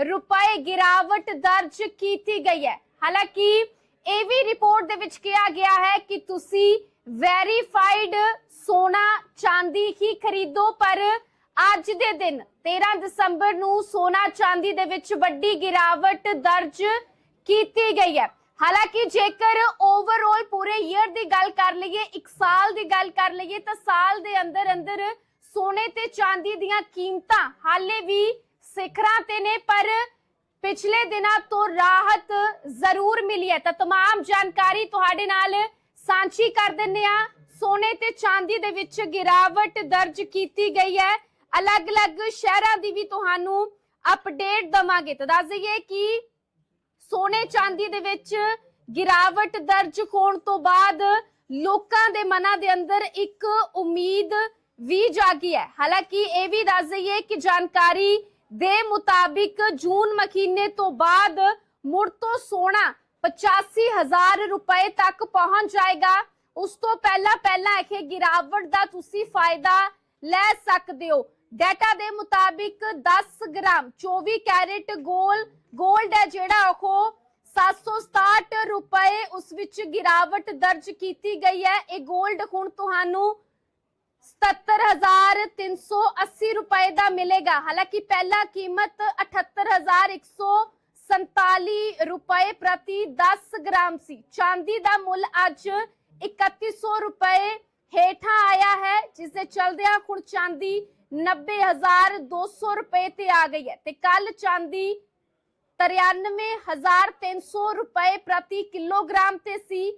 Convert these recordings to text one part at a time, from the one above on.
ਰੁਪਏ ਗਿਰਾਵਟ ਦਰਜ ਕੀਤੀ ਗਈ ਹੈ। ਹਾਲਾਂਕਿ ਇਹ ਵੀ ਰਿਪੋਰਟ ਦੇ ਵਿੱਚ ਕਿਹਾ ਗਿਆ ਹੈ ਕਿ ਤੁਸੀਂ ਵੈਰੀਫਾਈਡ ਸੋਨਾ ਚਾਂਦੀ ਹੀ ਖਰੀਦੋ, ਪਰ ਅੱਜ ਦੇ ਦਿਨ 13 ਦਸੰਬਰ ਨੂੰ ਸੋਨਾ ਚਾਂਦੀ ਦੇ ਵਿੱਚ ਵੱਡੀ ਗਿਰਾਵਟ ਦਰਜ ਕੀਤੀ ਗਈ ਹੈ। ਹਾਲਾਂਕਿ ਜੇਕਰ ਓਵਰਆਲ ਪੂਰੇ ਈਅਰ ਦੀ ਗੱਲ ਕਰ ਲਈਏ, ਇੱਕ ਸਾਲ ਦੀ ਗੱਲ ਕਰ ਲਈਏ, ਤਾਂ ਸਾਲ ਦੇ ਅੰਦਰ ਅੰਦਰ ਸੋਨੇ ਤੇ ਚਾਂਦੀ ਦੀਆਂ ਕੀਮਤਾਂ ਹਾਲੇ ਵੀ ਸਿਖਰਾਂ ਤੇ ਨੇ ਪਰ ਪਿਛਲੇ ਦਿਨਾਂ ਤੋਂ ਰਾਹਤ ਜ਼ਰੂਰ ਮਿਲੀ ਹੈ ਤਾਂ तमाम ਜਾਣਕਾਰੀ ਤੁਹਾਡੇ ਨਾਲ ਸਾਂਝੀ ਕਰ ਦਿੰਨੇ ਆ ਸੋਨੇ ਤੇ ਚਾਂਦੀ ਦੇ ਵਿੱਚ ਗਿਰਾਵਟ ਦਰਜ ਕੀਤੀ ਗਈ ਹੈ ਅਲੱਗ-ਅਲੱਗ ਸ਼ਹਿਰਾਂ ਦੀ ਵੀ ਤੁਹਾਨੂੰ ਅਪਡੇਟ ਦਵਾਂਗੇ ਤਾਂ ਦੱਸ ਦਈਏ ਕਿ ਸੋਨੇ ਚਾਂਦੀ ਦੇ ਵਿੱਚ ਗਿਰਾਵਟ ਦਰਜ ਹੋਣ ਤੋਂ ਬਾਅਦ ਲੋਕਾਂ ਦੇ ਮਨਾਂ ਦੇ ਅੰਦਰ ਇੱਕ ਉਮੀਦ ਵੀ ਜਾਗੀ ਹੈ ਹਾਲਾਂਕਿ ਇਹ ਵੀ ਦੱਸ ਦਈਏ ਕਿ ਜਾਣਕਾਰੀ ਦੇ ਮੁਤਾਬਿਕ ਜੂਨ ਮਹੀਨੇ ਤੋਂ ਬਾਅਦ ਮੁੜ ਤੋਂ ਸੋਨਾ 85000 ਰੁਪਏ ਤੱਕ ਪਹੁੰਚ ਜਾਏਗਾ। ਉਸ ਤੋਂ ਪਹਿਲਾਂ ਪਹਿਲਾਂ ਇਹ ਗਿਰਾਵਟ ਦਾ ਤੁਸੀਂ ਫਾਇਦਾ ਲੈ ਸਕਦੇ ਹੋ। ਡਾਟਾ ਦੇ ਮੁਤਾਬਿਕ 10 ਗ੍ਰਾਮ 24 ਕੈਰਟ ਗੋਲ 골ਡ ਹੈ ਜਿਹੜਾ ਉਹ 767 ਰੁਪਏ ਉਸ ਵਿੱਚ ਗਿਰਾਵਟ ਦਰਜ ਕੀਤੀ ਗਈ ਹੈ। ਇਹ 골ਡ ਹੁਣ ਤੁਹਾਨੂੰ 77380 ਰੁਪਏ ਦਾ ਮਿਲੇਗਾ। ਹਾਲਾਂਕਿ ਪਹਿਲਾ ਕੀਮਤ 78147 ਰੁਪਏ ਪ੍ਰਤੀ 10 ਗ੍ਰਾਮ ਸੀ। ਚਾਂਦੀ ਦਾ ਮੁੱਲ ਅੱਜ 3100 ਰੁਪਏ ਹੇਠਾਂ ਆਇਆ ਹੈ ਜਿਸ ਦੇ ਚਲਦਿਆਂ ਹੁਣ ਚਾਂਦੀ 90200 ਰੁਪਏ ਤੇ ਆ ਗਈ ਹੈ। ਤੇ ਕੱਲ ਚਾਂਦੀ 93300 ਰੁਪਏ ਪ੍ਰਤੀ ਕਿਲੋਗ੍ਰਾਮ ਤੇ ਸੀ।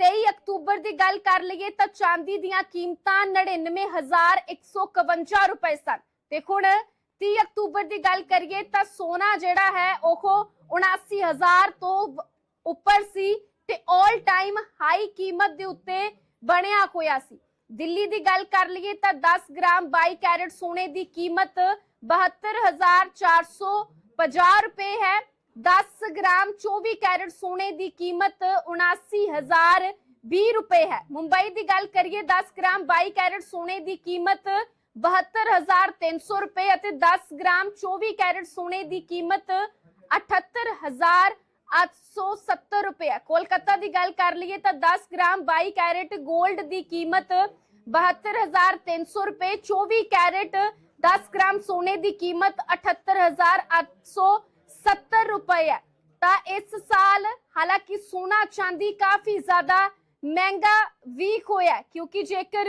23 ਅਕਤੂਬਰ ਦੀ ਗੱਲ ਕਰ ਲਈਏ ਤਾਂ ਚਾਂਦੀ ਦੀਆਂ ਕੀਮਤਾਂ 99151 ਰੁਪਏ ਸਨ। ਤੇ ਹੁਣ 30 ਅਕਤੂਬਰ ਦੀ ਗੱਲ ਕਰੀਏ ਤਾਂ ਸੋਨਾ ਜਿਹੜਾ ਹੈ, ਉਹ 79000 ਤੋਂ ਉੱਪਰ ਸੀ ਤੇ 올 ਟਾਈਮ ਹਾਈ ਕੀਮਤ ਦੇ ਉੱਤੇ ਬਣਿਆ ਹੋਇਆ ਸੀ। ਦਿੱਲੀ ਦੀ ਗੱਲ ਕਰ ਲਈਏ ਤਾਂ 10 ਗ੍ਰਾਮ 22 ਕੈਰਟ ਸੋਨੇ ਦੀ ਕੀਮਤ 72450 ਰੁਪਏ ਹੈ। 10 ਗ੍ਰਾਮ 24 ਕੈਰਟ ਸੋਨੇ ਦੀ ਕੀਮਤ 79020 ਰੁਪਏ ਹੈ। ਮੁੰਬਈ ਦੀ ਗੱਲ ਕਰੀਏ 10 ਗ੍ਰਾਮ 22 ਕੈਰਟ ਸੋਨੇ ਦੀ ਕੀਮਤ 72300 ਰੁਪਏ ਅਤੇ 10 ਗ੍ਰਾਮ 24 ਕੈਰਟ ਸੋਨੇ ਦੀ ਕੀਮਤ 78870 ਰੁਪਏ ਕੋਲਕਾਤਾ ਦੀ ਗੱਲ ਕਰ ਲਈਏ ਤਾਂ 10 ਗ੍ਰਾਮ 22 ਕੈਰਟ 골ਡ ਦੀ ਕੀਮਤ 72300 ਰੁਪਏ 24 ਕੈਰਟ 10 ਗ੍ਰਾਮ ਸੋਨੇ ਦੀ ਕੀਮਤ 78870 ਰੁਪਏ ਹੈ। ਤਾਂ ਇਸ ਸਾਲ ਹਾਲਾਂਕਿ ਸੋਨਾ ਚਾਂਦੀ ਕਾਫੀ ਜ਼ਿਆਦਾ ਮਹਿੰਗਾ ਵੀ ਹੋਇਆ ਕਿਉਂਕਿ ਜੇਕਰ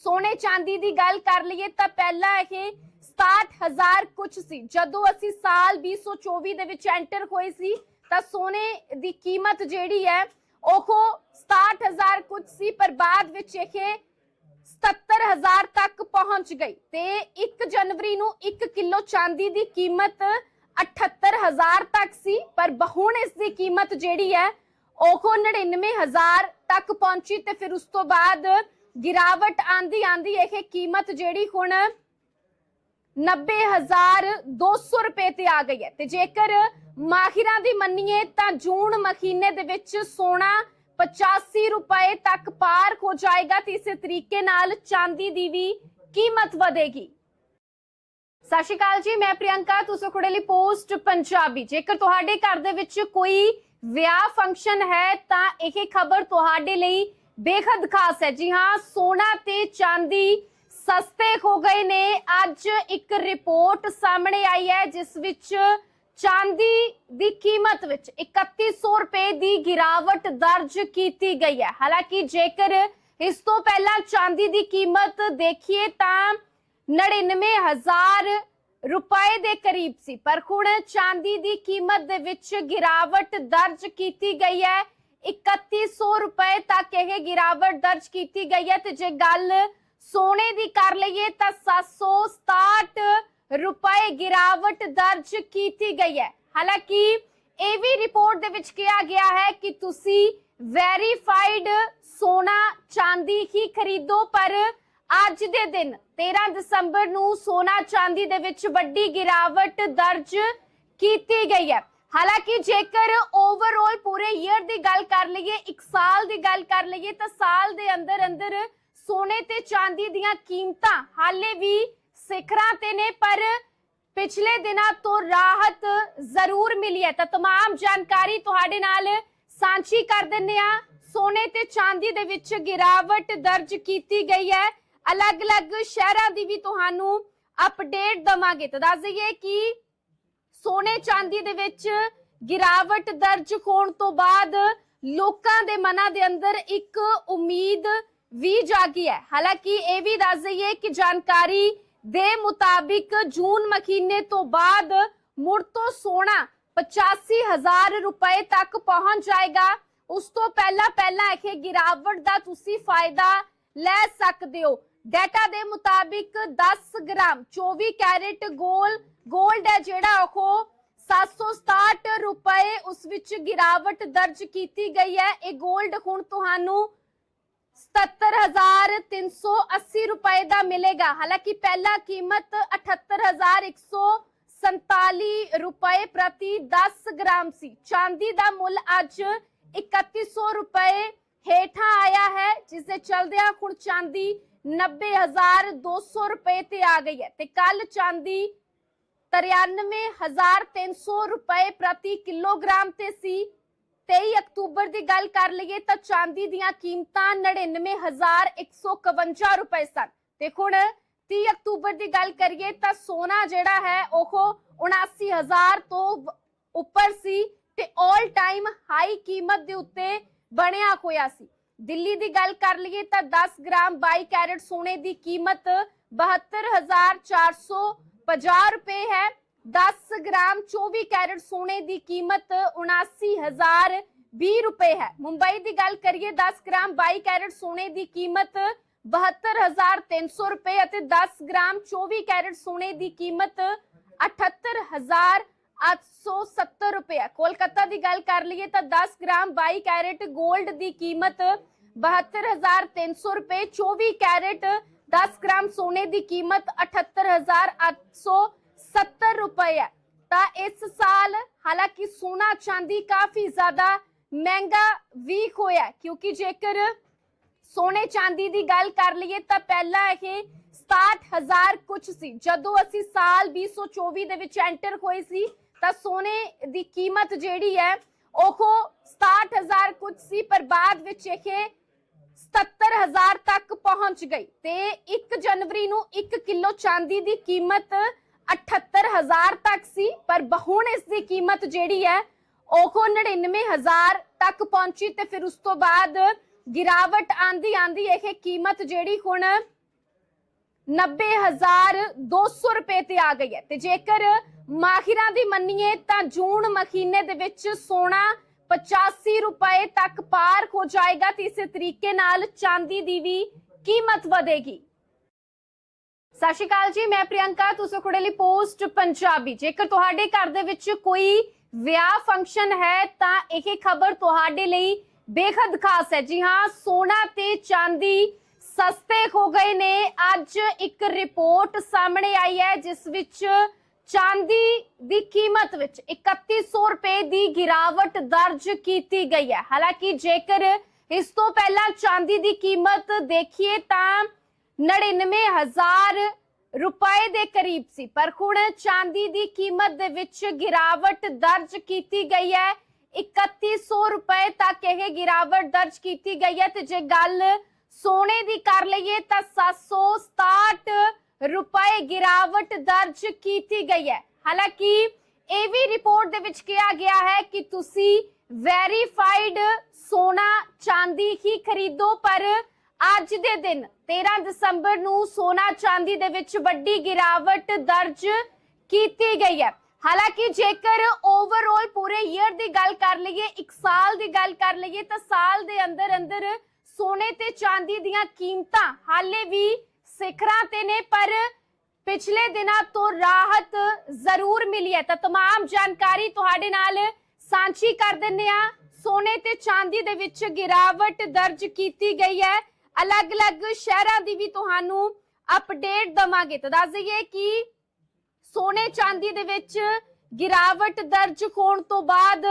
ਸੋਨੇ ਚਾਂਦੀ ਦੀ ਗੱਲ ਕਰ ਲਈਏ ਤਾਂ ਪਹਿਲਾਂ ਇਹ 67000 ਕੁਝ ਸੀ। ਜਦੋਂ ਅਸੀਂ ਸਾਲ 2024 ਦੇ ਵਿੱਚ ਐਂਟਰ ਹੋਏ ਸੀ, ਤਾਂ ਸੋਨੇ ਦੀ ਕੀਮਤ ਜਿਹੜੀ ਹੈ, ਉਹ 67000 ਕੁਝ ਸੀ, ਪਰ ਬਾਅਦ ਵਿੱਚ ਇਹ 77000 ਤੱਕ ਪਹੁੰਚ ਗਈ। ਤੇ 1 ਜਨਵਰੀ ਨੂੰ 1 ਕਿਲੋ ਚਾਂਦੀ ਦੀ ਕੀਮਤ 78000 ਤੱਕ ਸੀ, ਪਰ ਹੁਣ ਇਸ ਦੀ ਕੀਮਤ ਜਿਹੜੀ ਹੈ, ਉਹ 99000 ਤੱਕ ਪਹੁੰਚੀ ਤੇ ਫਿਰ ਉਸ ਤੋਂ ਬਾਅਦ ਗਿਰਾਵਟ ਆਂਦੀ ਆਂਦੀ ਇਹ ਕੀਮਤ ਜਿਹੜੀ ਹੁਣ 90200 ਰੁਪਏ ਤੇ ਆ ਗਈ ਹੈ। ਤੇ ਜੇਕਰ ਮਾਹਿਰਾਂ ਦੀ ਮੰਨੀਏ ਤਾਂ ਜੂਨ ਮਹੀਨੇ ਦੇ ਵਿੱਚ ਸੋਨਾ 85 ਰੁਪਏ ਤੱਕ ਪਾਰ ਹੋ ਜਾਏਗਾ ਤੇ ਇਸੇ ਤਰੀਕੇ ਨਾਲ ਚਾਂਦੀ ਦੀ ਵੀ ਕੀਮਤ ਵਧੇਗੀ। ਸਤਿ ਸ਼੍ਰੀ ਅਕਾਲ ਜੀ, ਮੈਂ ਪ੍ਰਿਯੰਕਾ, ਤੁਸੀਂ ਖੁੜੇ ਲਈ ਪੋਸਟ ਪੰਜਾਬੀ। ਜੇਕਰ ਤੁਹਾਡੇ ਘਰ ਦੇ ਵਿੱਚ ਕੋਈ ਵਿਆਹ ਫੰਕਸ਼ਨ ਹੈ, ਤਾਂ ਇਹ ਖਬਰ ਤੁਹਾਡੇ ਲਈ ਬੇਖਦ ਖਾਸ ਹੈ। ਜੀ ਹਾਂ, ਸੋਨਾ ਤੇ ਚਾਂਦੀ ਸਸਤੇ ਹੋ ਗਏ ਨੇ। ਅੱਜ ਇੱਕ ਰਿਪੋਰਟ ਸਾਹਮਣੇ ਆਈ ਹੈ, ਜਿਸ ਵਿੱਚ ਚਾਂਦੀ ਦੀ ਕੀਮਤ ਵਿੱਚ 3100 ਰੁਪਏ ਦੀ ਗਿਰਾਵਟ ਦਰਜ ਕੀਤੀ ਗਈ ਹੈ। ਹਾਲਾਂਕਿ ਜੇਕਰ ਇਸ ਤੋਂ ਪਹਿਲਾਂ ਚਾਂਦੀ ਦੀ ਕੀਮਤ ਦੇਖੀਏ, ਤਾਂ 99000 ਰੁਪਏ ਦੇ ਕਰੀਬ ਸੀ। ਪਰ ਹੁਣ ਚਾਂਦੀ ਦੀ ਕੀਮਤ ਦੇ ਵਿੱਚ ਗਿਰਾਵਟ ਦਰਜ ਕੀਤੀ ਗਈ ਹੈ। 3100 ਰੁਪਏ ਤੱਕ ਇਹ ਗਿਰਾਵਟ ਦਰਜ ਕੀਤੀ ਗਈ ਹੈ ਤੇ ਜੇ ਗੱਲ ਸੋਨੇ ਦੀ ਕਰ ਲਈਏ ਤਾਂ 767 ਰੁਪਏ ਗਿਰਾਵਟ ਦਰਜ ਕੀਤੀ ਗਈ ਹੈ। ਹਾਲਾਂਕਿ ਇਹ ਵੀ ਰਿਪੋਰਟ ਦੇ ਵਿੱਚ ਕਿਹਾ ਗਿਆ ਹੈ ਕਿ ਤੁਸੀਂ ਵੈਰੀਫਾਈਡ ਸੋਨਾ ਚਾਂਦੀ ਹੀ ਖਰੀਦੋ, ਪਰ ਅੱਜ ਦੇ ਦਿਨ 13 ਦਸੰਬਰ ਨੂੰ ਸੋਨਾ ਚਾਂਦੀ ਦੇ ਵਿੱਚ ਵੱਡੀ ਗਿਰਾਵਟ ਦਰਜ ਕੀਤੀ ਗਈ ਹੈ ਹਾਲਾਂਕਿ ਜੇਕਰ ਓਵਰਆਲ ਪੂਰੇ ਈਅਰ ਦੀ ਗੱਲ ਕਰ ਲਈਏ ਇੱਕ ਸਾਲ ਦੀ ਗੱਲ ਕਰ ਲਈਏ ਤਾਂ ਸਾਲ ਦੇ ਅੰਦਰ ਅੰਦਰ ਸੋਨੇ ਤੇ ਚਾਂਦੀ ਦੀਆਂ ਕੀਮਤਾਂ ਹਾਲੇ ਵੀ ਸਿਖਰਾਂ ਤੇ ਨੇ ਪਰ ਪਿਛਲੇ ਦਿਨਾਂ ਤੋਂ ਰਾਹਤ ਜ਼ਰੂਰ ਮਿਲੀ ਹੈ ਤਾਂ तमाम ਜਾਣਕਾਰੀ ਤੁਹਾਡੇ ਨਾਲ ਸਾਂਝੀ ਕਰ ਦਿੰਨੇ ਆ ਸੋਨੇ ਤੇ ਚਾਂਦੀ ਦੇ ਵਿੱਚ ਗਿਰਾਵਟ ਦਰਜ ਕੀਤੀ ਗਈ ਹੈ ਅਲੱਗ-ਅਲੱਗ ਸ਼ਹਿਰਾਂ ਦੀ ਵੀ ਤੁਹਾਨੂੰ ਅਪਡੇਟ ਦਵਾਂਗੇ। ਤਾਂ ਦੱਸ ਦਈਏ ਕਿ ਸੋਨੇ ਚਾਂਦੀ ਦੇ ਵਿੱਚ ਗਿਰਾਵਟ ਦਰਜ ਹੋਣ ਤੋਂ ਬਾਅਦ ਲੋਕਾਂ ਦੇ ਮਨਾਂ ਦੇ ਅੰਦਰ ਇੱਕ ਉਮੀਦ ਵੀ ਜਾਗੀ ਹੈ। ਹਾਲਾਂਕਿ ਇਹ ਵੀ ਦੱਸ ਦਈਏ ਕਿ ਜਾਣਕਾਰੀ ਦੇ ਮੁਤਾਬਿਕ ਜੂਨ ਮਹੀਨੇ ਤੋਂ ਬਾਅਦ ਮੁੜ ਤੋਂ ਸੋਨਾ 85000 ਰੁਪਏ ਤੱਕ ਪਹੁੰਚ ਜਾਏਗਾ। ਉਸ ਤੋਂ ਪਹਿਲਾਂ ਪਹਿਲਾਂ ਇਹ ਗਿਰਾਵਟ ਦਾ ਤੁਸੀਂ ਫਾਇਦਾ ਲੈ ਸਕਦੇ ਹੋ। ਡਾਟਾ ਦੇ ਮੁਤਾਬਿਕ 10 ਗ੍ਰਾਮ 24 ਕੈਰੇਟ ਗੋਲ 골ਡ ਹੈ ਜਿਹੜਾ ਉਹ 767 ਰੁਪਏ ਉਸ ਵਿੱਚ ਗਿਰਾਵਟ ਦਰਜ ਕੀਤੀ ਗਈ ਹੈ। ਇਹ 골ਡ ਹੁਣ ਤੁਹਾਨੂੰ 77380 ਰੁਪਏ ਦਾ ਮਿਲੇਗਾ। ਹਾਲਾਂਕਿ ਪਹਿਲਾ ਕੀਮਤ 78147 ਰੁਪਏ ਪ੍ਰਤੀ 10 ਗ੍ਰਾਮ ਸੀ। ਚਾਂਦੀ ਦਾ ਮੁੱਲ ਅੱਜ 3100 ਰੁਪਏ ਹੇਠਾਂ ਆਇਆ ਹੈ, ਜਿਸ ਦੇ ਚਲਦਿਆਂ ਹੁਣ ਚਾਂਦੀ 90200 ਰੁਪਏ ਤੇ ਆ ਗਈ ਹੈ ਤੇ ਕੱਲ ਚਾਂਦੀ 93300 ਰੁਪਏ ਪ੍ਰਤੀ ਕਿਲੋਗ੍ਰਾਮ ਤੇ ਸੀ। 23 ਅਕਤੂਬਰ ਦੀ ਗੱਲ ਕਰ ਲਈਏ ਤਾਂ ਚਾਂਦੀ ਦੀਆਂ ਕੀਮਤਾਂ 99151 ਰੁਪਏ ਸਨ। ਤੇ ਹੁਣ 30 ਅਕਤੂਬਰ ਦੀ ਗੱਲ ਕਰੀਏ ਤਾਂ ਸੋਨਾ ਜਿਹੜਾ ਹੈ ਉਹ 79000 ਤੋਂ ਉੱਪਰ ਸੀ ਤੇ 올 ਟਾਈਮ ਹਾਈ ਕੀਮਤ ਦੇ ਉੱਤੇ ਬਣਿਆ ਹੋਇਆ ਸੀ। ਦਿੱਲੀ ਦੀ ਗੱਲ ਕਰ ਲਈਏ ਤਾਂ 10 ਗ੍ਰਾਮ 22 ਕੈਰਟ ਸੋਨੇ ਦੀ ਕੀਮਤ 72450 ਰੁਪਏ ਹੈ। 10 ਗ੍ਰਾਮ 24 ਕੈਰਟ ਸੋਨੇ ਦੀ ਕੀਮਤ 79020 ਰੁਪਏ ਹੈ। ਮੁੰਬਈ ਦੀ ਗੱਲ ਕਰੀਏ 10 ਗ੍ਰਾਮ 22 ਕੈਰਟ ਸੋਨੇ ਦੀ ਕੀਮਤ 72300 ਰੁਪਏ ਅਤੇ 10 ਗ੍ਰਾਮ 24 ਕੈਰਟ ਸੋਨੇ ਦੀ ਕੀਮਤ 78870 ਰੁਪਏ ਹੈ। ਕੋਲਕਾਤਾ ਦੀ ਗੱਲ ਕਰ ਲਈਏ ਤਾਂ 10 ਗ੍ਰਾਮ 22 ਕੈਰਟ 골ਡ ਦੀ ਕੀਮਤ 72300 ਰੁਪਏ 24 ਕੈਰਟ 10 ਗ੍ਰਾਮ ਸੋਨੇ ਦੀ ਕੀਮਤ 78870 ਰੁਪਏ ਹੈ। ਤਾਂ ਇਸ ਸਾਲ ਹਾਲਾਂਕਿ ਸੋਨਾ ਚਾਂਦੀ ਕਾਫੀ ਜ਼ਿਆਦਾ ਮਹਿੰਗਾ ਵੀ ਹੋਇਆ ਕਿਉਂਕਿ ਜੇਕਰ ਸੋਨੇ ਚਾਂਦੀ ਦੀ ਗੱਲ ਕਰ ਲਈਏ ਤਾਂ ਪਹਿਲਾਂ ਇਹ 67000 ਕੁਝ ਸੀ। ਜਦੋਂ ਅਸੀਂ ਸਾਲ 2024 ਦੇ ਵਿੱਚ ਐਂਟਰ ਹੋਏ ਸੀ, ਤਾਂ ਸੋਨੇ ਦੀ ਕੀਮਤ ਜਿਹੜੀ ਹੈ, ਉਹ 67000 ਕੁਝ ਸੀ, ਪਰ ਬਾਅਦ ਵਿੱਚ ਇਹ 77000 ਤੱਕ ਪਹੁੰਚ ਗਈ ਤੇ 1 ਜਨਵਰੀ ਨੂੰ 1 ਕਿਲੋ ਚਾਂਦੀ ਦੀ ਕੀਮਤ 78000 ਤੱਕ ਸੀ, ਪਰ ਹੁਣ ਇਸ ਦੀ ਕੀਮਤ ਜਿਹੜੀ ਹੈ, ਉਹ 99000 ਤੱਕ ਪਹੁੰਚੀ ਤੇ ਫਿਰ ਉਸ ਤੋਂ ਬਾਅਦ ਗਿਰਾਵਟ ਆਂਦੀ ਆਂਦੀ ਇਹ ਕੀਮਤ ਜਿਹੜੀ ਹੁਣ 90200 ਰੁਪਏ ਤੇ ਆ ਗਈ ਹੈ। ਤੇ ਜੇਕਰ ਮਾਹਿਰਾਂ ਦੀ ਮੰਨੀਏ ਤਾਂ ਜੂਨ ਮਹੀਨੇ ਦੇ ਵਿੱਚ ਸੋਨਾ 85 ਰੁਪਏ ਤੱਕ ਪਾਰ ਹੋ ਜਾਏਗਾ ਤੇ ਇਸੇ ਤਰੀਕੇ ਨਾਲ ਚਾਂਦੀ ਦੀ ਵੀ ਕੀਮਤ ਵਧੇਗੀ। ਸਤਿ ਸ਼੍ਰੀ ਅਕਾਲ ਜੀ, ਮੈਂ ਪ੍ਰਿਯੰਕਾ, ਤੁਸੀਂ ਖੁੜੇ ਲਈ ਪੋਸਟ ਪੰਜਾਬੀ ਜੇਕਰ ਤੁਹਾਡੇ ਘਰ ਦੇ ਵਿੱਚ ਕੋਈ ਵਿਆਹ ਫੰਕਸ਼ਨ ਹੈ, ਤਾਂ ਇਹ ਖਬਰ ਤੁਹਾਡੇ ਲਈ ਬੇਹੱਦ ਖਾਸ ਹੈ। ਜੀ ਹਾਂ, ਸੋਨਾ ਤੇ ਚਾਂਦੀ ਸਸਤੇ ਹੋ ਗਏ ਨੇ। ਅੱਜ ਇੱਕ ਰਿਪੋਰਟ ਸਾਹਮਣੇ ਆਈ ਹੈ, ਜਿਸ ਵਿੱਚ ਚਾਂਦੀ ਦੀ ਕੀਮਤ ਵਿੱਚ 3100 ਰੁਪਏ ਦੀ ਗਿਰਾਵਟ ਦਰਜ ਕੀਤੀ ਗਈ ਹੈ। ਹਾਲਾਂਕਿ ਜੇਕਰ ਇਸ ਤੋਂ ਪਹਿਲਾਂ ਚਾਂਦੀ ਦੀ ਕੀਮਤ ਦੇਖੀਏ ਤਾਂ 99000 ਰੁਪਏ ਦੇ ਕਰੀਬ ਸੀ, ਪਰ ਹੁਣ ਚਾਂਦੀ ਦੀ ਕੀਮਤ ਦੇ ਵਿੱਚ ਗਿਰਾਵਟ ਦਰਜ ਕੀਤੀ ਗਈ ਹੈ। 3100 ਰੁਪਏ ਤੱਕ ਇਹ ਗਿਰਾਵਟ ਦਰਜ ਕੀਤੀ ਗਈ ਹੈ ਤੇ ਜੇ ਗੱਲ ਸੋਨੇ ਦੀ ਕਰ ਲਈਏ ਤਾਂ 767 ਰੁਪਏ ਗਿਰਾਵਟ ਦਰਜ ਕੀਤੀ ਗਈ ਹੈ। ਹਾਲਾਂਕਿ ਇਹ ਵੀ ਰਿਪੋਰਟ ਦੇ ਵਿੱਚ ਕਿਹਾ ਗਿਆ ਹੈ ਕਿ ਤੁਸੀਂ ਵੈਰੀਫਾਈਡ ਸੋਨਾ ਚਾਂਦੀ ਹੀ ਖਰੀਦੋ, ਪਰ ਅੱਜ ਦੇ ਦਿਨ 13 ਦਸੰਬਰ ਨੂੰ ਸੋਨਾ ਚਾਂਦੀ ਦੇ ਵਿੱਚ ਵੱਡੀ ਗਿਰਾਵਟ ਦਰਜ ਕੀਤੀ ਗਈ ਹੈ। ਹਾਲਾਂਕਿ ਜੇਕਰ ਓਵਰਆਲ ਪੂਰੇ ਈਅਰ ਦੀ ਗੱਲ ਕਰ ਲਈਏ, ਇੱਕ ਸਾਲ ਦੀ ਗੱਲ ਕਰ ਲਈਏ, ਤਾਂ ਸਾਲ ਦੇ ਅੰਦਰ ਅੰਦਰ ਸੋਨੇ ਤੇ ਚਾਂਦੀ ਦੀਆਂ ਕੀਮਤਾਂ ਹਾਲੇ ਵੀ ਸਿਖਰਾਂ ਤੇ ਨੇ ਪਰ ਪਿਛਲੇ ਦਿਨਾਂ ਤੋਂ ਰਾਹਤ ਜ਼ਰੂਰ ਮਿਲੀ ਹੈ ਤਾਂ तमाम ਜਾਣਕਾਰੀ ਤੁਹਾਡੇ ਨਾਲ ਸਾਂਝੀ ਕਰ ਦਿੰਨੇ ਆ ਸੋਨੇ ਤੇ ਚਾਂਦੀ ਦੇ ਵਿੱਚ ਗਿਰਾਵਟ ਦਰਜ ਕੀਤੀ ਗਈ ਹੈ ਅਲੱਗ-ਅਲੱਗ ਸ਼ਹਿਰਾਂ ਦੀ ਵੀ ਤੁਹਾਨੂੰ ਅਪਡੇਟ ਦਵਾਂਗੇ ਤਾਂ ਦੱਸ ਦਈਏ ਕਿ ਸੋਨੇ ਚਾਂਦੀ ਦੇ ਵਿੱਚ ਗਿਰਾਵਟ ਦਰਜ ਹੋਣ ਤੋਂ ਬਾਅਦ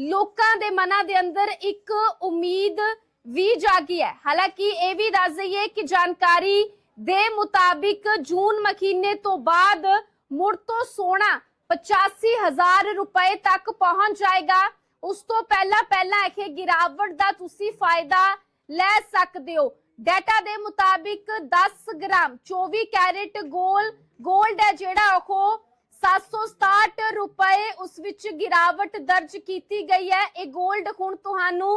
ਲੋਕਾਂ ਦੇ ਮਨਾਂ ਦੇ ਅੰਦਰ ਇੱਕ ਉਮੀਦ ਵੀ ਜਾਗੀ ਹੈ ਹਾਲਾਂਕਿ ਇਹ ਵੀ ਦੱਸ ਦਈਏ ਕਿ ਜਾਣਕਾਰੀ ਦੇ ਮੁਤਾਬਿਕ ਜੂਨ ਮਹੀਨੇ ਤੋਂ ਬਾਅਦ ਮੁੜ ਤੋਂ ਸੋਨਾ 85000 ਰੁਪਏ ਤੱਕ ਪਹੁੰਚ ਜਾਏਗਾ। ਉਸ ਤੋਂ ਪਹਿਲਾਂ ਪਹਿਲਾਂ ਇਹ ਗਿਰਾਵਟ ਦਾ ਤੁਸੀਂ ਫਾਇਦਾ ਲੈ ਸਕਦੇ ਹੋ। ਡਾਟਾ ਦੇ ਮੁਤਾਬਿਕ 10 ਗ੍ਰਾਮ 24 ਕੈਰਟ ਗੋਲ 골ਡ ਹੈ ਜਿਹੜਾ ਉਹ 767 ਰੁਪਏ ਉਸ ਵਿੱਚ ਗਿਰਾਵਟ ਦਰਜ ਕੀਤੀ ਗਈ ਹੈ। ਇਹ 골ਡ ਹੁਣ ਤੁਹਾਨੂੰ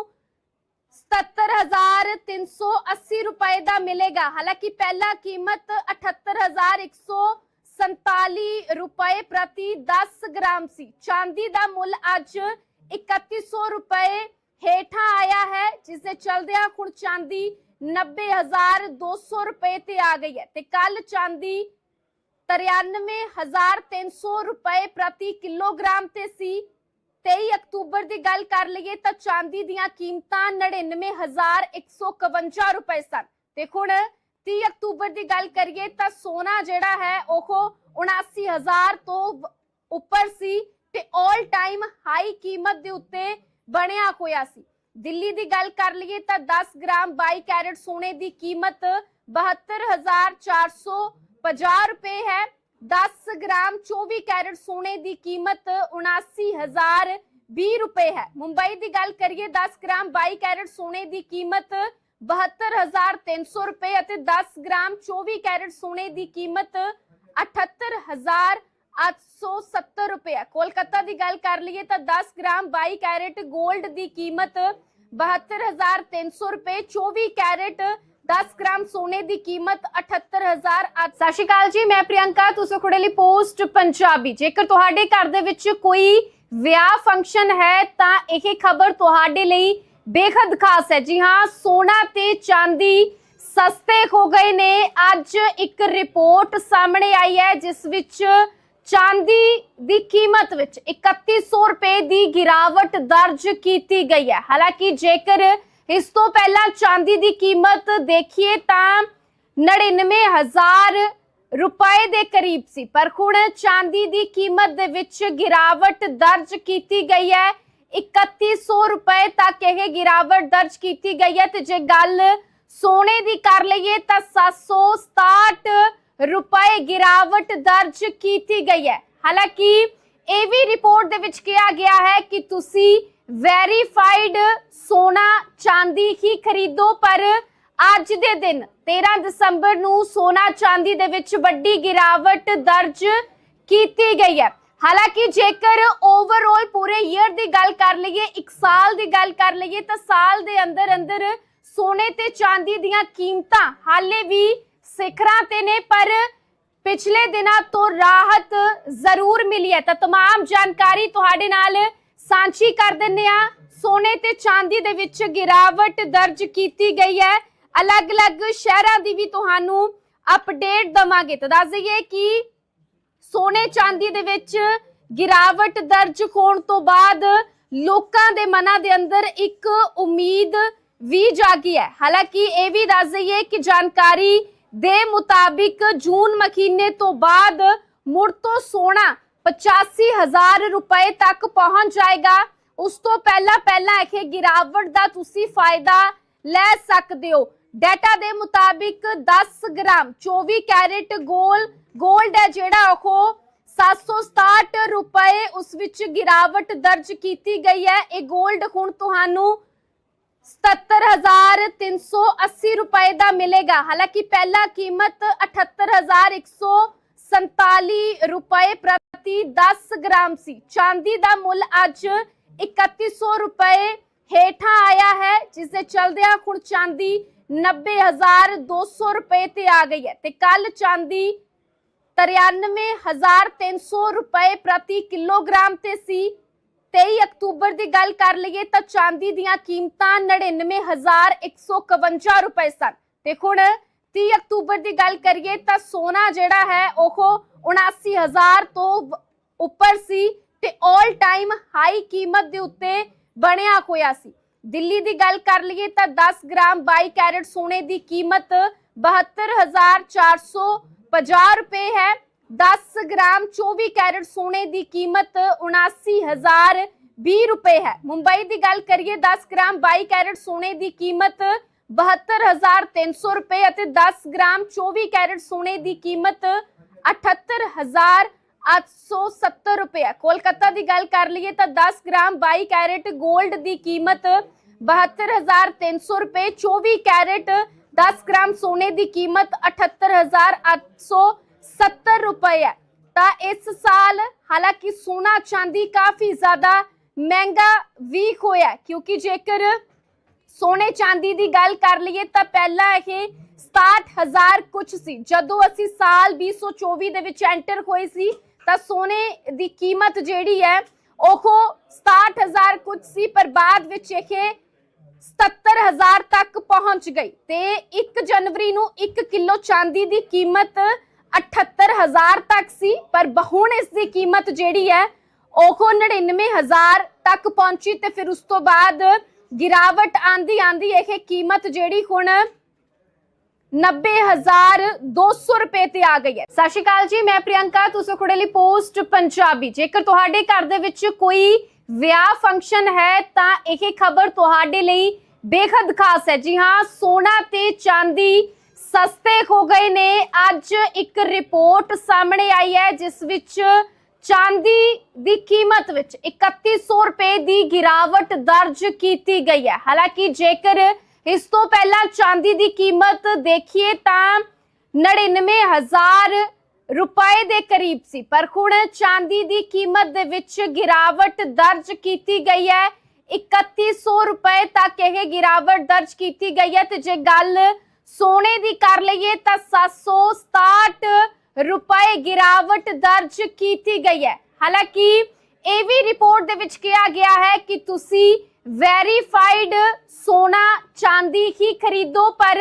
77380 ਰੁਪਏ ਦਾ ਮਿਲੇਗਾ। ਹਾਲਾਂਕਿ ਪਹਿਲਾ ਕੀਮਤ 78147 ਰੁਪਏ ਪ੍ਰਤੀ 10 ਗ੍ਰਾਮ ਸੀ। ਚਾਂਦੀ ਦਾ ਮੁੱਲ ਅੱਜ 3100 ਰੁਪਏ ਹੇਠਾਂ ਆਇਆ ਹੈ ਜਿਸ ਦੇ ਚਲਦਿਆਂ ਹੁਣ ਚਾਂਦੀ 90200 ਰੁਪਏ ਤੇ ਆ ਗਈ ਹੈ। ਤੇ ਕੱਲ ਚਾਂਦੀ 93300 ਰੁਪਏ ਪ੍ਰਤੀ ਕਿਲੋਗ੍ਰਾਮ ਤੇ ਸੀ। 23 ਅਕਤੂਬਰ ਦੀ ਗੱਲ ਕਰ ਲਈਏ ਤਾਂ ਚਾਂਦੀ ਦੀਆਂ ਕੀਮਤਾਂ 99151 ਰੁਪਏ ਸਨ। ਤੇ ਹੁਣ 30 ਅਕਤੂਬਰ ਦੀ ਗੱਲ ਕਰੀਏ ਤਾਂ ਸੋਨਾ ਜਿਹੜਾ ਹੈ, ਉਹ 79000 ਤੋਂ ਉੱਪਰ ਸੀ ਤੇ 올 ਟਾਈਮ ਹਾਈ ਕੀਮਤ ਦੇ ਉੱਤੇ ਬਣਿਆ ਹੋਇਆ ਸੀ। ਦਿੱਲੀ ਦੀ ਗੱਲ ਕਰ ਲਈਏ ਤਾਂ 10 ਗ੍ਰਾਮ 22 ਕੈਰਟ ਸੋਨੇ ਦੀ ਕੀਮਤ 72450 ਰੁਪਏ ਹੈ। 10 ਗ੍ਰਾਮ 24 ਕੈਰਟ ਸੋਨੇ ਦੀ ਕੀਮਤ 79020 ਰੁਪਏ ਹੈ। ਮੁੰਬਈ ਦੀ ਗੱਲ ਕਰੀਏ 10 ਗ੍ਰਾਮ 22 ਕੈਰਟ ਸੋਨੇ ਦੀ ਕੀਮਤ 72300 ਰੁਪਏ ਅਤੇ 10 ਗ੍ਰਾਮ 24 ਕੈਰਟ ਸੋਨੇ ਦੀ ਕੀਮਤ 78870 ਰੁਪਏ ਹੈ। ਕੋਲਕਾਤਾ ਦੀ ਗੱਲ ਕਰ ਲਈਏ ਤਾਂ 10 ਗ੍ਰਾਮ 22 ਕੈਰਟ 골ਡ ਦੀ ਕੀਮਤ 72300 ਰੁਪਏ 24 ਕੈਰਟ 10 ਗ੍ਰਾਮ ਸੋਨੇ ਦੀ ਕੀਮਤ 78000 ਸਤਿ ਸ਼੍ਰੀ ਅਕਾਲ ਜੀ, ਮੈਂ ਪ੍ਰਿਯੰਕਾ, ਤੁਸੀਂ ਖੁੜੇ ਲਈ ਪੋਸਟ ਪੰਜਾਬੀ। ਜੇਕਰ ਤੁਹਾਡੇ ਘਰ ਦੇ ਵਿੱਚ ਕੋਈ ਵਿਆਹ ਫੰਕਸ਼ਨ ਹੈ, ਤਾਂ ਇਹ ਖਬਰ ਤੁਹਾਡੇ ਲਈ ਬੇਖਦ ਖਾਸ ਹੈ। ਜੀ ਹਾਂ, ਸੋਨਾ ਤੇ ਚਾਂਦੀ ਸਸਤੇ ਹੋ ਗਏ ਨੇ। ਅੱਜ ਇੱਕ ਰਿਪੋਰਟ ਸਾਹਮਣੇ ਆਈ ਹੈ, ਜਿਸ ਵਿੱਚ ਚਾਂਦੀ ਦੀ ਕੀਮਤ ਵਿੱਚ 3100 ਰੁਪਏ ਦੀ ਗਿਰਾਵਟ ਦਰਜ ਕੀਤੀ ਗਈ ਹੈ। ਹਾਲਾਂਕਿ ਜੇਕਰ ਇਸ ਤੋਂ ਪਹਿਲਾਂ ਚਾਂਦੀ ਦੀ ਕੀਮਤ ਦੇਖੀਏ ਤਾਂ 99000 ਰੁਪਏ ਦੇ ਕਰੀਬ ਸੀ। ਪਰ ਹੁਣ ਚਾਂਦੀ ਦੀ ਕੀਮਤ ਦੇ ਵਿੱਚ ਗਿਰਾਵਟ ਦਰਜ ਕੀਤੀ ਗਈ ਹੈ। 3100 ਰੁਪਏ ਤੱਕ ਇਹ ਗਿਰਾਵਟ ਦਰਜ ਕੀਤੀ ਗਈ ਹੈ ਤੇ ਜੇ ਗੱਲ ਸੋਨੇ ਦੀ ਕਰ ਲਈਏ ਤਾਂ 767 ਰੁਪਏ ਗਿਰਾਵਟ ਦਰਜ ਕੀਤੀ ਗਈ ਹੈ। ਹਾਲਾਂਕਿ ਇਹ ਵੀ ਰਿਪੋਰਟ ਦੇ ਵਿੱਚ ਕਿਹਾ ਗਿਆ ਹੈ ਕਿ ਤੁਸੀਂ ਵੈਰੀਫਾਈਡ ਸੋਨਾ ਚਾਂਦੀ ਹੀ ਖਰੀਦੋ ਪਰ ਅੱਜ ਦੇ ਦਿਨ 13 ਦਸੰਬਰ ਨੂੰ ਸੋਨਾ ਚਾਂਦੀ ਦੇ ਵਿੱਚ ਵੱਡੀ ਗਿਰਾਵਟ ਦਰਜ ਕੀਤੀ ਗਈ ਹੈ ਹਾਲਾਂਕਿ ਜੇਕਰ ਓਵਰਆਲ ਪੂਰੇ ਈਅਰ ਦੀ ਗੱਲ ਕਰ ਲਈਏ ਇੱਕ ਸਾਲ ਦੀ ਗੱਲ ਕਰ ਲਈਏ ਤਾਂ ਸਾਲ ਦੇ ਅੰਦਰ ਅੰਦਰ ਸੋਨੇ ਤੇ ਚਾਂਦੀ ਦੀਆਂ ਕੀਮਤਾਂ ਹਾਲੇ ਵੀ ਸਿਖਰਾਂ ਤੇ ਨੇ ਪਰ ਪਿਛਲੇ ਦਿਨਾਂ ਤੋਂ ਰਾਹਤ ਜ਼ਰੂਰ ਮਿਲੀ ਹੈ ਤਾਂ तमाम ਜਾਣਕਾਰੀ ਤੁਹਾਡੇ ਨਾਲ ਸਾਂਝੀ ਕਰ ਦਿੰਨੇ ਆ ਸੋਨੇ ਤੇ ਚਾਂਦੀ ਦੇ ਵਿੱਚ ਗਿਰਾਵਟ ਦਰਜ ਕੀਤੀ ਗਈ ਹੈ। ਅਲੱਗ-ਅਲੱਗ ਸ਼ਹਿਰਾਂ ਦੀ ਵੀ ਤੁਹਾਨੂੰ ਅਪਡੇਟ ਦਵਾਂਗੇ। ਤਾਂ ਦੱਸ ਦਈਏ ਕਿ ਸੋਨੇ ਚਾਂਦੀ ਦੇ ਵਿੱਚ ਗਿਰਾਵਟ ਦਰਜ ਹੋਣ ਤੋਂ ਬਾਅਦ ਲੋਕਾਂ ਦੇ ਮਨਾਂ ਦੇ ਅੰਦਰ ਇੱਕ ਉਮੀਦ ਵੀ ਜਾਗੀ ਹੈ। ਹਾਲਾਂਕਿ ਇਹ ਵੀ ਦੱਸ ਦਈਏ ਕਿ ਜਾਣਕਾਰੀ ਦੇ ਮੁਤਾਬਿਕ ਜੂਨ ਮਹੀਨੇ ਤੋਂ ਬਾਅਦ ਮੁੜ ਤੋਂ ਸੋਨਾ 85000 ਰੁਪਏ ਤੱਕ ਪਹੁੰਚ ਜਾਏਗਾ। ਉਸ ਤੋਂ ਪਹਿਲਾਂ ਪਹਿਲਾਂ ਇਹ ਗਿਰਾਵਟ ਦਾ ਤੁਸੀਂ ਫਾਇਦਾ ਲੈ ਸਕਦੇ ਹੋ। ਡਾਟਾ ਦੇ ਮੁਤਾਬਿਕ 10 ਗ੍ਰਾਮ 24 ਕੈਰਟ ਗੋਲ 골ਡ ਹੈ ਜਿਹੜਾ ਉਹ 767 ਰੁਪਏ ਉਸ ਵਿੱਚ ਗਿਰਾਵਟ ਦਰਜ ਕੀਤੀ ਗਈ ਹੈ। ਇਹ 골ਡ ਹੁਣ ਤੁਹਾਨੂੰ 77380 ਰੁਪਏ ਦਾ ਮਿਲੇਗਾ। ਹਾਲਾਂਕਿ ਪਹਿਲਾ ਕੀਮਤ 78147 ਰੁਪਏ ਪ੍ਰਤੀ 10 ਗ੍ਰਾਮ ਸੀ। ਚਾਂਦੀ ਦਾ ਮੁੱਲ ਅੱਜ 3100 ਰੁਪਏ ਹੇਠਾਂ ਆਇਆ ਹੈ ਜਿਸ ਦੇ ਚਲਦਿਆਂ ਹੁਣ ਚਾਂਦੀ 90200 ਰੁਪਏ ਤੇ ਆ ਗਈ ਹੈ ਤੇ ਕੱਲ ਚਾਂਦੀ 93300 ਰੁਪਏ ਪ੍ਰਤੀ ਕਿਲੋਗ੍ਰਾਮ ਤੇ ਸੀ। 23 ਅਕਤੂਬਰ ਦੀ ਗੱਲ ਕਰ ਲਈਏ ਤਾਂ ਚਾਂਦੀ ਦੀਆਂ ਕੀਮਤਾਂ 99151 ਰੁਪਏ ਸਨ। ਤੇ ਹੁਣ 30 ਅਕਤੂਬਰ ਦੀ ਗੱਲ ਕਰੀਏ ਤਾਂ ਸੋਨਾ ਜਿਹੜਾ ਹੈ, ਉਹ 79000 ਤੋਂ ਵ- ਉੱਪਰ ਸੀ ਤੇ 올 ਟਾਈਮ ਹਾਈ ਕੀਮਤ ਦੇ ਉੱਤੇ ਬਣਿਆ ਹੋਇਆ ਸੀ। ਦਿੱਲੀ ਦੀ ਗੱਲ ਕਰ ਲਈਏ ਤਾਂ 10 ਗ੍ਰਾਮ 22 ਕੈਰਟ ਸੋਨੇ ਦੀ ਕੀਮਤ 72450 ਰੁਪਏ ਹੈ। 10 ਗ੍ਰਾਮ 24 ਕੈਰਟ ਸੋਨੇ ਦੀ ਕੀਮਤ 79020 ਰੁਪਏ ਹੈ। ਮੁੰਬਈ ਦੀ ਗੱਲ ਕਰੀਏ 10 ਗ੍ਰਾਮ 22 ਕੈਰਟ ਸੋਨੇ ਦੀ ਕੀਮਤ 72300 ਰੁਪਏ ਅਤੇ 10 ਗ੍ਰਾਮ 24 ਕੈਰਟ ਸੋਨੇ ਦੀ ਕੀਮਤ 78000 870 ਰੁਪਏ ਹੈ। ਕੋਲਕਾਤਾ ਦੀ ਗੱਲ ਕਰ ਲਈਏ ਤਾਂ 10 ਗ੍ਰਾਮ 22 ਕੈਰੇਟ 골ਡ ਦੀ ਕੀਮਤ 72300 ਰੁਪਏ 24 ਕੈਰੇਟ 10 ਗ੍ਰਾਮ ਸੋਨੇ ਦੀ ਕੀਮਤ 78870 ਰੁਪਏ ਹੈ ਤਾਂ ਇਸ ਸਾਲ ਹਾਲਾਂਕਿ ਸੋਨਾ ਚਾਂਦੀ ਕਾਫੀ ਜ਼ਿਆਦਾ ਮਹਿੰਗਾ ਵੀ ਹੋਇਆ ਕਿਉਂਕਿ ਜੇਕਰ ਸੋਨੇ ਚਾਂਦੀ ਦੀ ਗੱਲ ਕਰ ਲਈਏ ਤਾਂ ਪਹਿਲਾਂ ਇਹ 67000 ਕੁਝ ਸੀ। ਜਦੋਂ ਅਸੀਂ ਸਾਲ 2024 ਦੇ ਵਿੱਚ ਐਂਟਰ ਹੋਏ ਸੀ, ਤਾਂ ਸੋਨੇ ਦੀ ਕੀਮਤ ਜਿਹੜੀ ਹੈ, ਉਹ 67000 ਕੁਝ ਸੀ, ਪਰ ਬਾਅਦ ਵਿੱਚ ਇਹ 77000 ਤੱਕ ਪਹੁੰਚ ਗਈ। ਤੇ 1 ਜਨਵਰੀ ਨੂੰ 1 ਕਿਲੋ ਚਾਂਦੀ ਦੀ ਕੀਮਤ 78000 ਤੱਕ ਸੀ, ਪਰ ਹੁਣ ਇਸ ਦੀ ਕੀਮਤ ਜਿਹੜੀ ਹੈ, ਉਹ 99000 ਤੱਕ ਪਹੁੰਚੀ ਤੇ ਫਿਰ ਉਸ ਤੋਂ ਬਾਅਦ ਗਿਰਾਵਟ ਆਂਦੀ ਆਂਦੀ ਇਹ ਕੀਮਤ ਜਿਹੜੀ ਹੁਣ 90200 ਰੁਪਏ ਤੇ ਆ ਗਈ ਹੈ। ਸਤਿ ਸ਼੍ਰੀ ਅਕਾਲ ਜੀ, ਮੈਂ ਪ੍ਰਿਯੰਕਾ, ਤੁਸੀਂ ਖੁੜੇ ਲਈ ਪੋਸਟ ਪੰਜਾਬੀ। ਜੇਕਰ ਤੁਹਾਡੇ ਘਰ ਦੇ ਵਿੱਚ ਕੋਈ ਵਿਆਹ ਫੰਕਸ਼ਨ ਹੈ, ਤਾਂ ਇਹ ਖਬਰ ਤੁਹਾਡੇ ਲਈ ਬੇਖਦ ਖਾਸ ਹੈ। ਜੀ ਹਾਂ, ਸੋਨਾ ਤੇ ਚਾਂਦੀ ਸਸਤੇ ਹੋ ਗਏ ਨੇ। ਅੱਜ ਇੱਕ ਰਿਪੋਰਟ ਸਾਹਮਣੇ ਆਈ ਹੈ, ਜਿਸ ਵਿੱਚ ਚਾਂਦੀ ਦੀ ਕੀਮਤ ਵਿੱਚ 3100 ਰੁਪਏ ਦੀ ਗਿਰਾਵਟ ਦਰਜ ਕੀਤੀ ਗਈ ਹੈ। ਹਾਲਾਂਕਿ ਜੇਕਰ ਇਸ ਤੋਂ ਪਹਿਲਾਂ ਚਾਂਦੀ ਦੀ ਕੀਮਤ ਦੇਖੀਏ ਤਾਂ 99000 ਰੁਪਏ ਦੇ ਕਰੀਬ ਸੀ, ਪਰ ਹੁਣ ਚਾਂਦੀ ਦੀ ਕੀਮਤ ਦੇ ਵਿੱਚ ਗਿਰਾਵਟ ਦਰਜ ਕੀਤੀ ਗਈ ਹੈ। 3100 ਰੁਪਏ ਤੱਕ ਇਹ ਗਿਰਾਵਟ ਦਰਜ ਕੀਤੀ ਗਈ ਹੈ ਤੇ ਜੇ ਗੱਲ ਸੋਨੇ ਦੀ ਕਰ ਲਈਏ ਤਾਂ 767 ਰੁਪਏ ਗਿਰਾਵਟ ਦਰਜ ਕੀਤੀ ਗਈ ਹੈ। ਹਾਲਾਂਕਿ ਇਹ ਵੀ ਰਿਪੋਰਟ ਦੇ ਵਿੱਚ ਕਿਹਾ ਗਿਆ ਹੈ ਕਿ ਤੁਸੀਂ ਵੈਰੀਫਾਈਡ ਸੋਨਾ ਚਾਂਦੀ ਹੀ ਖਰੀਦੋ, ਪਰ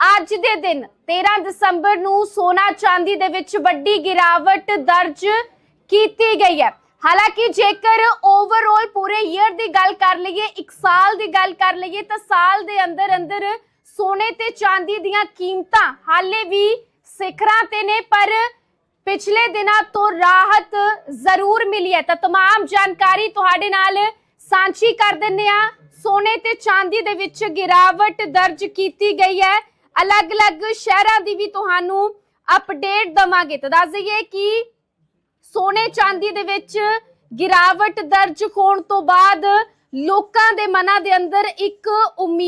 ਅੱਜ ਦੇ ਦਿਨ 13 ਦਸੰਬਰ ਨੂੰ ਸੋਨਾ ਚਾਂਦੀ ਦੇ ਵਿੱਚ ਵੱਡੀ ਗਿਰਾਵਟ ਦਰਜ ਕੀਤੀ ਗਈ ਹੈ। ਹਾਲਾਂਕਿ ਜੇਕਰ ਓਵਰਆਲ ਪੂਰੇ ਈਅਰ ਦੀ ਗੱਲ ਕਰ ਲਈਏ, ਇੱਕ ਸਾਲ ਦੀ ਗੱਲ ਕਰ ਲਈਏ, ਤਾਂ ਸਾਲ ਦੇ ਅੰਦਰ ਅੰਦਰ ਸੋਨੇ ਤੇ ਚਾਂਦੀ ਦੀਆਂ ਕੀਮਤਾਂ ਹਾਲੇ ਵੀ ਸਿਖਰਾਂ ਤੇ ਨੇ ਪਰ ਪਿਛਲੇ ਦਿਨਾਂ ਤੋਂ ਰਾਹਤ ਜ਼ਰੂਰ ਮਿਲੀ ਹੈ ਤਾਂ तमाम ਜਾਣਕਾਰੀ ਤੁਹਾਡੇ ਨਾਲ ਸਾਂਝੀ ਕਰ ਦਿੰਨੇ ਆ ਸੋਨੇ ਤੇ ਚਾਂਦੀ ਦੇ ਵਿੱਚ ਗਿਰਾਵਟ ਦਰਜ ਕੀਤੀ ਗਈ ਹੈ ਅਲੱਗ-ਅਲੱਗ ਸ਼ਹਿਰਾਂ ਦੀ ਵੀ ਤੁਹਾਨੂੰ ਅਪਡੇਟ ਦਵਾਂਗੇ ਤਾਂ ਦੱਸ ਦਈਏ ਕਿ ਸੋਨੇ ਚਾਂਦੀ ਦੇ ਵਿੱਚ ਗਿਰਾਵਟ ਦਰਜ ਹੋਣ ਤੋਂ ਬਾਅਦ ਲੋਕਾਂ ਦੇ ਮਨਾਂ ਦੇ ਅੰਦਰ ਇੱਕ ਉਮੀਦ